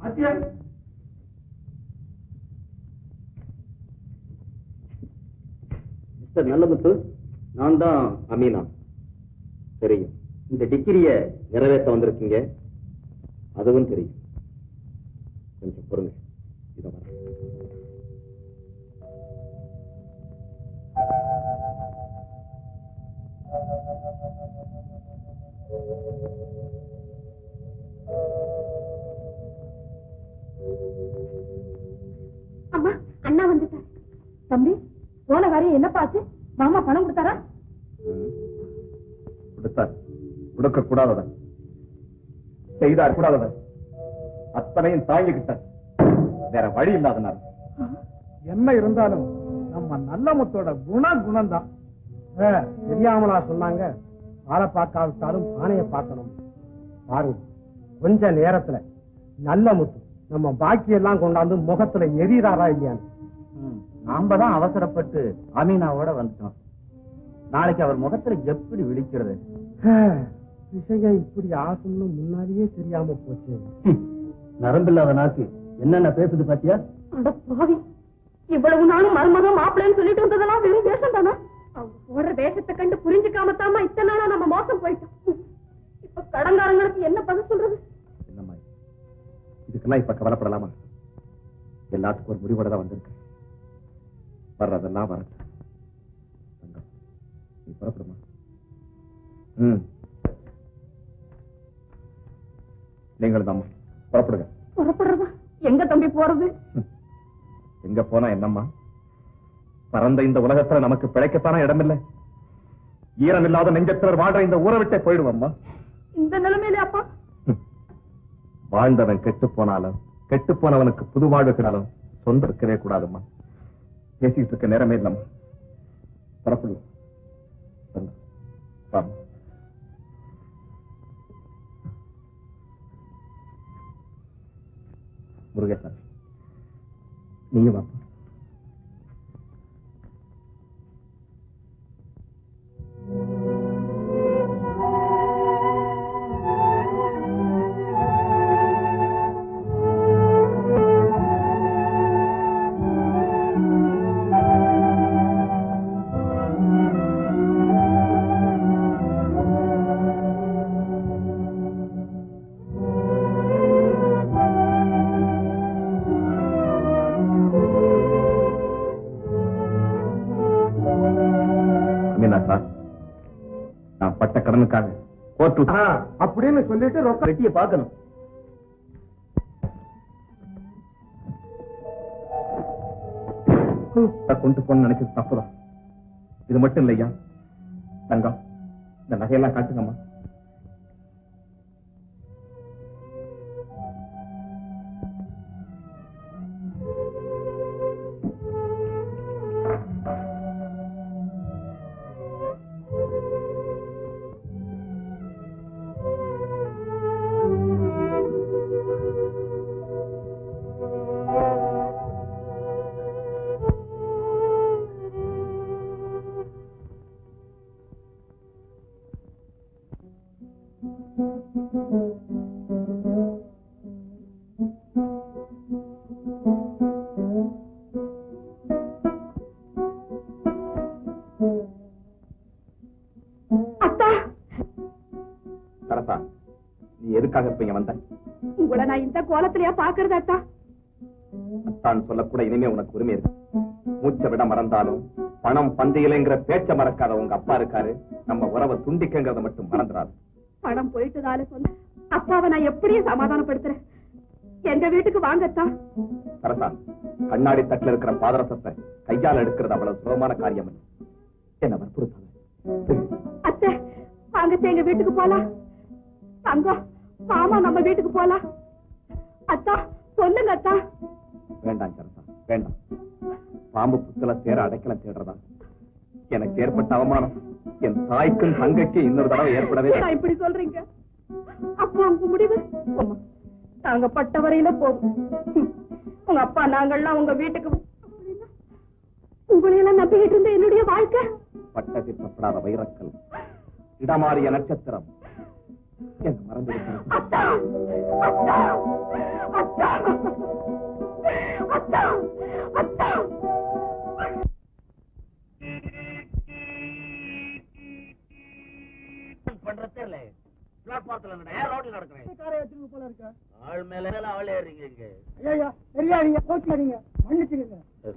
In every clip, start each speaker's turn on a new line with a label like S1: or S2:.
S1: வாத்தியார்
S2: மிஸ்டர் நல்லமுத்து நான் தான் அமீனா. தெரியும். இந்த டிகிரிய நிறைவேற்ற வந்திருக்கீங்க. அதுவும் தெரியும். கொஞ்சம் பொறுங்க. இதை வர
S3: அம்மா
S1: கூடாதவன் செய்தார் கூடாதவன் அத்தனையும் தாங்கிக்கிட்டார் வேற வழி இல்லாதனார்.
S4: என்ன இருந்தாலும் நம்ம நல்ல முத்தோட குண குணம்தான். ஆ, தெரியாமலா சொன்னாங்க. ஆளை பார்க்காவிட்டாலும் பானையை பார்க்கணும். பாருங்க கொஞ்ச நேரத்துல நல்ல முத்து நம்ம பாக்கி எல்லாம் கொண்டாந்து முகத்துல எரியறாரா இல்லையான்னு.
S2: நாம தான் அவசரப்பட்டு அமீனாவோட வந்துட்டோம். நாளைக்கு அவர் முகத்துல எப்படி விழிக்கிறது?
S4: விஷயம் இப்படி ஆகும்னு முன்னாடியே தெரியாம போச்சு.
S2: நரம்பில்லாத நாக்கு. என்னென்ன பேசுது பாத்தியா?
S3: அட பாவி. இவ்வளவு நாளும் மருமகம் மாப்பிள்ளைன்னு சொல்லிட்டு வந்ததெல்லாம் வெறும் வேஷம் தானா? அவங்க போடுற வேஷத்தை கண்டு புரிஞ்சுக்காம தாமா இத்தனை நாளா நம்ம மோசம் போயிட்டோம். இப்ப கடங்காரங்களுக்கு என்ன பதில் சொல்றது?
S1: என்னம்மா இது? இதுக்கெல்லாம் இப்ப கவலைப்படலாமா? எல்லாத்துக்கும் ஒரு முடிவோட தான் வந்திருக்கு. வர்றதெல்லாம் வரட்டும். நீ புறப்படுமா? ம். நீங்கள் தான் புறப்படுங்க.
S3: புறப்படுறதா எங்க தம்பி போறது?
S1: எங்க போனா என்னம்மா? பறந்த இந்த உலகத்துல நமக்கு பிழைக்கத்தான இடமில்லை? ஈரம் இல்லாத நெஞ்சத்தினர் வாழ்ற இந்த ஊரை விட்டே போயிடுவோம்மா.
S3: இந்த நிலைமையில அப்பா?
S1: வாழ்ந்தவன் கெட்டு போனாலும் கெட்டு போனவனுக்கு புது வாழ்வு கிடையாலும் சொந்த இருக்கவே கூடாதும்மா. பேசிட்டு இருக்க நேரமே இல்லம்மா. புறப்படுவோம் முருகேசன். நீயும் வாப்பா கடனுக்காக. கோர்ட்டு
S4: ஆ, அப்படின்னு சொல்லிட்டு ரொக்க
S2: வெட்டிய பார்க்கணும்.
S1: கொண்டு போன நினைச்சது தப்புதான். இது மட்டும் இல்லையா? தங்கம் இந்த நகையெல்லாம் காட்டுங்கம்மா.
S3: கோலத்திலயா பாக்குறது அத்தா?
S1: அத்தான் சொல்லக்கூட இனிமே உனக்கு உரிமை இருக்கு. மூச்சை விட மறந்தாலும் பணம் பந்தியிலைங்கிற பேச்ச மறக்காத உங்க அப்பா இருக்காரு. நம்ம உறவை துண்டிக்கங்கிறத மட்டும் மறந்துடாது.
S3: படம் போயிட்டதால சொல்ல அப்பாவை நான் எப்படியும் சமாதானப்படுத்துறேன்? எங்க வீட்டுக்கு வாங்கத்தா
S1: சரசா கண்ணாடி தட்டுல இருக்கிற பாதரசத்தை கையால எடுக்கிறது அவ்வளவு சுலபமான காரியம் என்ன வற்புறுத்தாத?
S3: அத்தை வாங்கத்த எங்க வீட்டுக்கு போலாம். தங்கம் மாமா நம்ம வீட்டுக்கு போலாம். அத்தா சொல்லுங்க அத்தா.
S1: வேண்டாம் சரசா வேண்டாம். பாம்பு புத்தல தேர அடைக்கலம் தேடுறதா? எனக்கு ஏற்பட்ட அவமானம். என் தாய்க்கும் தங்கைக்கும் இன்னொரு தடவை ஏற்படவே
S3: இப்படி சொல்றீங்க? அப்போ உங்க முடிவு. நாங்க பட்ட வரையில போதும் ஹம். உங்க அப்பா நாங்கள்லாம் உங்க வீட்டுக்கு உங்களையெல்லாம் நம்பிக்கிட்டு இருந்த என்னுடைய வாழ்க்கை?
S1: பட்ட திட்டப்படாத வைரக்கல். இடமாறிய நட்சத்திரம். என்ன மறந்து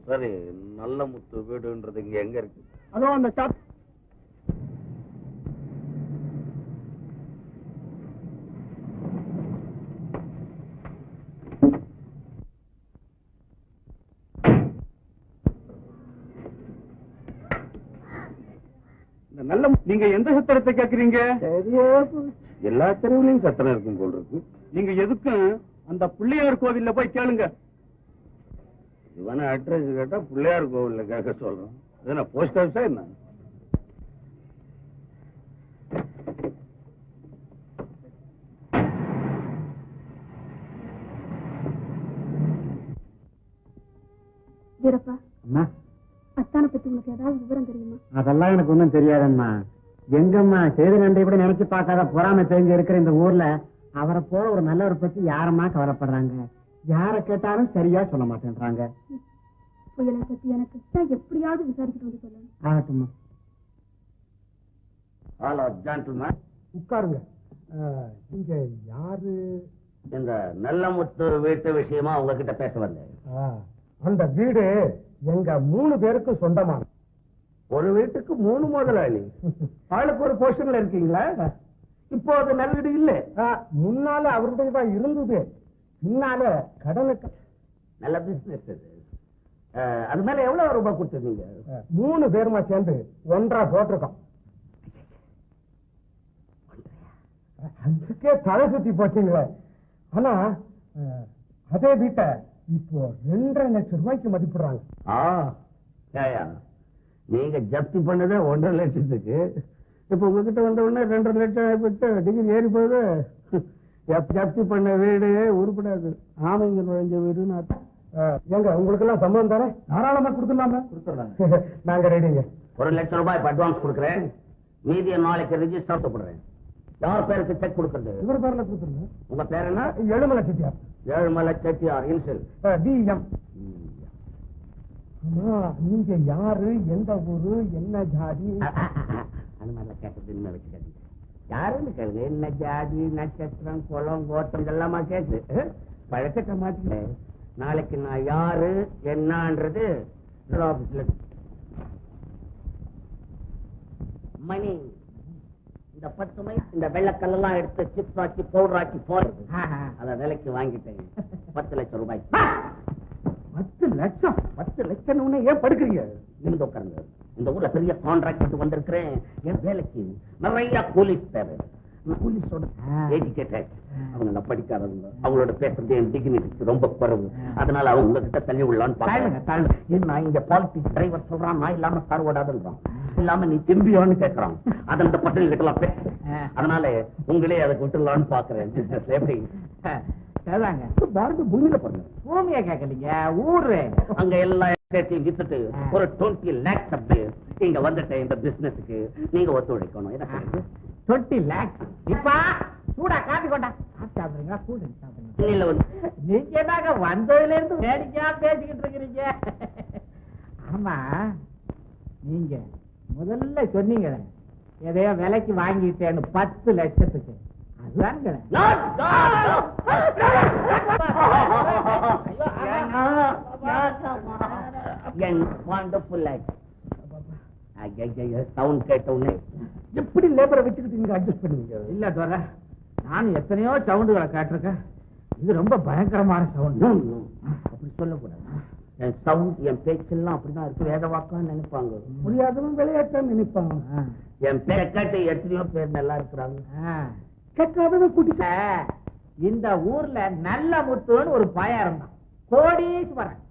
S2: சரி நல்ல முத்து வீடுன்றது இங்க எங்க இருக்கு?
S4: அதோ அந்த ஷாப்
S1: இந்த நல்ல நீங்க எந்த சத்திரத்தை கேக்குறீங்க?
S2: எல்லா தெருவுலயும் சத்தனம் இருக்கும் போல் இருக்கு.
S1: நீங்க எதுக்கும் அந்த பிள்ளையார் கோவில்ல போய் கேளுங்க.
S2: இவன அட்ரஸ் கேட்டா பிள்ளையார் கோவில்ல கேட்க சொல்றோம். இது நான் போஸ்ட் ஆஃபீஸா என்ன?
S3: வீரப்பா
S4: அம்மா
S3: அத்தானை பத்தி உனக்கு ஏதாவது விவரம் தெரியுமா?
S4: அதெல்லாம் எனக்கு ஒண்ணும் தெரியாதம்மா எங்கம்மா செய்தி நன்றி கூட நினைச்சு பார்க்காத பொறாமை தெரிஞ்சு இருக்கிற இந்த ஊர்ல அவரை போல ஒரு நல்லவரை பத்தி யாரம்மா கவலைப்படுறாங்க? யார கேட்டாலும் சரியா சொல்ல மாட்டேன்றாங்க.
S3: புயலை பத்தி எனக்கு எப்படியாவது விசாரிச்சுட்டு வந்து சொல்லணும்.
S4: ஆகட்டும்மா.
S2: ஹலோ ஜென்டில்மேன்
S4: உட்காருங்க. இங்க யாரு?
S2: இந்த நல்ல முத்து வீட்டு விஷயமா உங்ககிட்ட பேச வந்தேன்.
S4: அந்த வீடு எங்க மூணு பேருக்கும் சொந்தமான
S2: ஒரு வீட்டுக்கு மூணு முதலாளி
S4: ஆளுக்கு ஒரு போர்ஷன்ல இருக்கீங்களா? இப்போ அது நல்ல வீடு இல்ல முன்னால அவருடைய தான் இருந்தது. பின்னால கடனுக்கு
S2: நல்ல பிசினஸ் அஹ், அது மேல எவ்வளவு ரூபாய் கொடுத்துருந்தீங்க?
S4: மூணு பேருமா சேர்ந்து ஒன்றா போட்டிருக்கோம். அதுக்கே தலை சுத்தி போச்சுங்களே ஆனா அதே வீட்டை இப்போ ரெண்டரை லட்சம் ரூபாய்க்கு மதிப்பிடுறாங்க.
S2: நீங்க ஜப்தி பண்ணதே ஒன்றரை லட்சத்துக்கு. இப்ப உங்ககிட்ட வந்த உடனே ரெண்டரை லட்சம் டிகிரி ஏறி போகுது. ஜப்- ஜப்தி பண்ண வீடு உருப்படாது. ஆமைங்க நுழைஞ்ச வீடுன்னு
S4: ஏங்க உங்களுக்கு எல்லாம் சம்பளம் தானே? தாராளமா கொடுத்துடலாமே.
S2: கொடுத்துட்றாங்க
S4: நாங்க ரெடிங்க.
S2: ஒரு லட்சம் ரூபாய் அட்வான்ஸ் கொடுக்குறேன். மீதியை நாளைக்கு ரிஜிஸ்டர் போடுறேன் யார் பேருக்கு செக் கொடுக்கறது?
S4: இவர் பேர்ல கொடுத்துருங்க.
S2: உங்க பேர் என்ன?
S4: எழுமலை செட்டியார்.
S2: ஏழுமலை செட்டியார் இன்சில்.
S4: டிஎம் நீங்க யாரு? எந்த ஊரு? என்ன ஜாதி?
S2: அந்த மாதிரிலாம் கேட்டது இன்னும் வச்சு கேட்டீங்க யாருன்னு கேளுங்க. என்ன ஜாதி நட்சத்திரம் குளம் கோத்திரம் இதெல்லாமா கேட்டு பழக்கத்தை மாட்டல நாளைக்கு நான் யாரு என்னன்றது ஆபீஸ்ல மணி. இந்த பத்து மை இந்த வெள்ளக்கல்லெல்லாம் எடுத்து சிப்ஸ் ஆக்கி பவுடர் ஆக்கி போடுறது அத விலைக்கு வாங்கிட்டேன். பத்து லட்சம் ரூபாய்
S4: பத்து லட்சம்?
S2: உடனே ஏன் படுக்கிறீங்க? நிமிந்து உட்காருங்க. இந்த ஊர்ல பெரிய கான்ட்ராக்ட் வந்திருக்கிறேன். என் வேலைக்கு நிறைய போலீஸ் தேவை. நான் போலீஸோட எஜுகேட்டட் அவங்க எல்லாம் படிக்காதவங்க. அவங்களோட பேசுறது என் டிகினிட்டிக்கு ரொம்ப குறைவு. அதனால அவங்க உங்ககிட்ட தள்ளி விடலான்னு என்ன இங்க பாலிட்டிக்ஸ் டிரைவர் சொல்றான் நான் இல்லாம கார் ஓடாதுன்றான். இல்லாம நீ திரும்பியான்னு கேட்கறான் அது அந்த பட்டன் கிட்ட எல்லாம் பேச அதனால உங்களே அதை விட்டுலான்னு பாக்குறேன் எப்படி? பாரத பூமியில பாருங்க.
S5: பூமியை கேட்கலீங்க ஊரு.
S2: அங்க எல்லா இடத்தையும் வித்துட்டு ஒரு டுவெண்ட்டி லேக்ஸ் அப்படி இங்க வந்துட்டேன் இந்த பிசினஸுக்கு நீங்க ஒத்துழைக்கணும். என்ன?
S5: டுவெண்ட்டி லேக்ஸ் இப்ப சூடா காப்பி கொண்டா. கூட சாப்பிடுங்க நீங்க என்னங்க வந்ததுல இருந்து வேடிக்கையா பேசிக்கிட்டு இருக்கிறீங்க? ஆமா நீங்க முதல்ல சொன்னீங்களே எதையோ விலைக்கு வாங்கிட்டேன்னு பத்து லட்சத்துக்கு. அதுதானுங்க
S2: சவுண்ட் கேட்ட உடனே
S4: எப்படி லேபரை வச்சுக்கிட்டு நீங்க அட்ஜஸ்ட் பண்ணுவீங்க?
S5: இல்ல தோற நானும் எத்தனையோ சவுண்டுகளை கேட்டிருக்கேன். இது ரொம்ப பயங்கரமான சவுண்ட்.
S2: அப்படி சொல்லக்கூடாது. என் சவுண்ட் என் பேச்செல்லாம் அப்படிதான் இருக்கு. வேத வாக்கான்னு நினைப்பாங்க
S4: முடியாதவன் விளையாட்டான்னு நினைப்பான்
S2: என் பேரை கேட்டு எத்தனையோ பேர் நல்லா இருக்கிறாங்க.
S4: கேட்காதவன் கூட்டிட்டு.
S5: இந்த ஊர்ல நல்ல முத்துன்னு ஒரு பையன் இருந்தான் கோடீஸ்வரன்.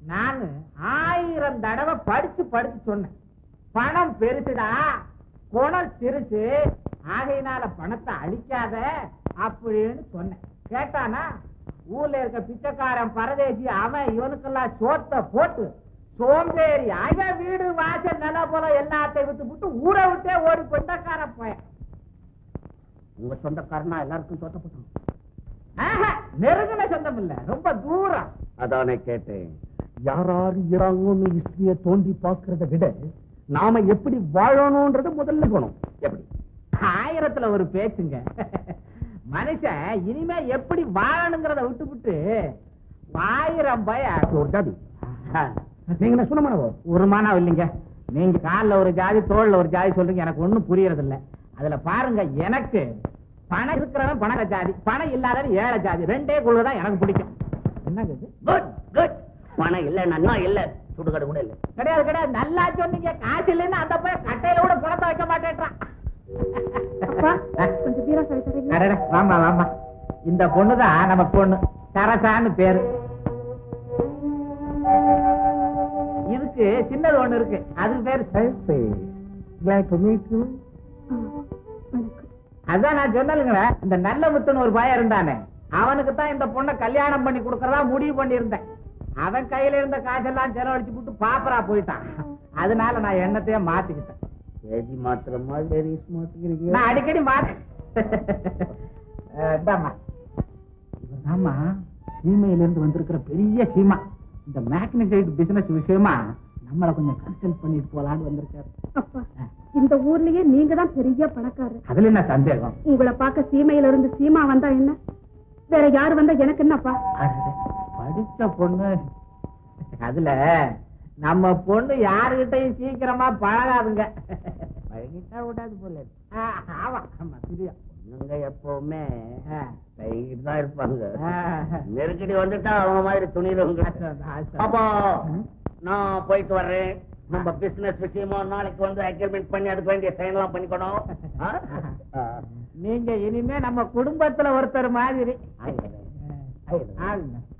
S5: நானு ஆயிரம் தடவை படிச்சு படிச்சு சொன்னேன். பணம் பெருசுடா. குணம் சிறுசு. ஆகையினால பணத்தை அழிக்காத அப்படின்னு சொன்னேன். கேட்டானா ஊர்ல இருக்க பிச்சைக்காரன் பரதேசி அவன் இவனுக்கெல்லாம் சோத்த போட்டு சோம்பேறி அவன் வீடு வாசல் நில போல எல்லாத்தையும் விட்டு விட்டு ஊரை விட்டே ஓடி கொண்டக்கார பையன்.
S2: உங்க சொந்தக்காரனா எல்லாருக்கும் தோட்டப்பட்டான்
S5: ஆஹா, நெருங்கின சொந்த சம்பந்தம் இல்ல ரொம்ப தூரம்.
S2: அதானே கேட்டேன். யாராரு இறாங்கன்னு ஹிஸ்டரிய தோண்டி பார்க்கறத விட நாம எப்படி வாழணும்ன்றத முதல்ல போனோம் எப்படி?
S5: ஆயிரத்துல ஒரு பேச்சுங்க. மனுஷன் இனிமே எப்படி வாழணுங்கிறத விட்டுவிட்டு ஆயிரம் பய
S2: ஒரு ஜாதி. நீங்க என்ன சொன்ன
S5: ஒரு மானம் இல்லைங்க. நீங்க கால்ல ஒரு ஜாதி தோல்ல ஒரு ஜாதி சொல்றீங்க. எனக்கு ஒண்ணும் புரியறது இல்ல அதுல பாருங்க எனக்கு பணம் இருக்கிறவன் பணக்க ஜாதி பணம் இல்லாதவன் ஏழை ஜாதி. ரெண்டே குழுதான் எனக்கு பிடிக்கும். என்னங்க
S2: குட் பணம் இல்ல நன்னா இல்ல. சுடுகாடு கூட இல்ல.
S5: கிடையாது கிடையாது. நல்லா சொன்னீங்க. காசு இல்லைன்னு அந்த போய் கட்டையில கூட பணத்தை வைக்க மாட்டேன்றான்.
S3: கொஞ்சம் சொல்லி
S5: அடடே, வாமா வாமா இந்த பொண்ணுதான் நம்ம பொண்ணு. சரசான்னு பேரு. இதுக்கு சின்னது ஒண்ணு இருக்கு. அது பேரு அதான் நான் சொன்னலுங்களே இந்த நல்ல முத்துன்னு ஒரு பையன் இருந்தானே. அவனுக்கு தான் இந்த பொண்ணை கல்யாணம் பண்ணி கொடுக்கறதா முடிவு பண்ணியிருந்தேன். அவன் கையில இருந்த காசெல்லாம் செலவழிச்சு போட்டு பாப்பரா போயிட்டான். அதனால நான் எண்ணத்தையே மாத்திக்கிட்டேன்.
S2: ஏஜி மாத்திர மாதிரி மாத்திக்கிறீங்க?
S5: நான் அடிக்கடி மாத்த ஆமா சீமையில இருந்து வந்திருக்கிற பெரிய சீமா. இந்த மேக்னிசைட் பிசினஸ் விஷயமா நம்மள கொஞ்சம் கன்சல்ட் பண்ணிட்டு போலான்னு வந்திருக்காரு.
S3: அப்பா இந்த ஊர்லயே நீங்க தான் பெரிய பணக்காரர்.
S5: அதுல என்ன சந்தேகம்?
S3: உங்களை பார்க்க சீமையில இருந்து சீமா வந்தா என்ன? வேற யார் வந்தா எனக்கு என்னப்பா?
S5: படிச்ச பொண்ணு. அதுல நம்ம பொண்ணு யாருகிட்டயும் சீக்கிரமா பழகாதுங்க. பழகிட்டா விடாது போல ஆமா
S2: பொண்ணுங்க எப்பவுமே
S5: ஆ.
S2: கைட்டு தான் இருப்பாங்க. நெருக்கடி வந்துட்டா அவங்க மாதிரி
S5: அதான்.
S2: அப்போ நான் போயிட்டு வர்றேன். நம்ம பிசினஸ் விஷயமா நாளைக்கு வந்து அக்ரிமெண்ட் பண்ணி அதுக்கு வேண்டிய சைன் எல்லாம் பண்ணிக்கணும்.
S5: நீங்க இனிமே நம்ம குடும்பத்துல ஒருத்தர் மாதிரி.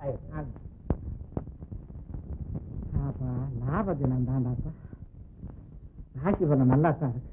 S2: ஆயிடுறேன்.
S5: ஆகுங்க, ஆகுங்க. லாப தினம் தான்டாப்பா ராசி பலம் நல்லா தான் இருக்கு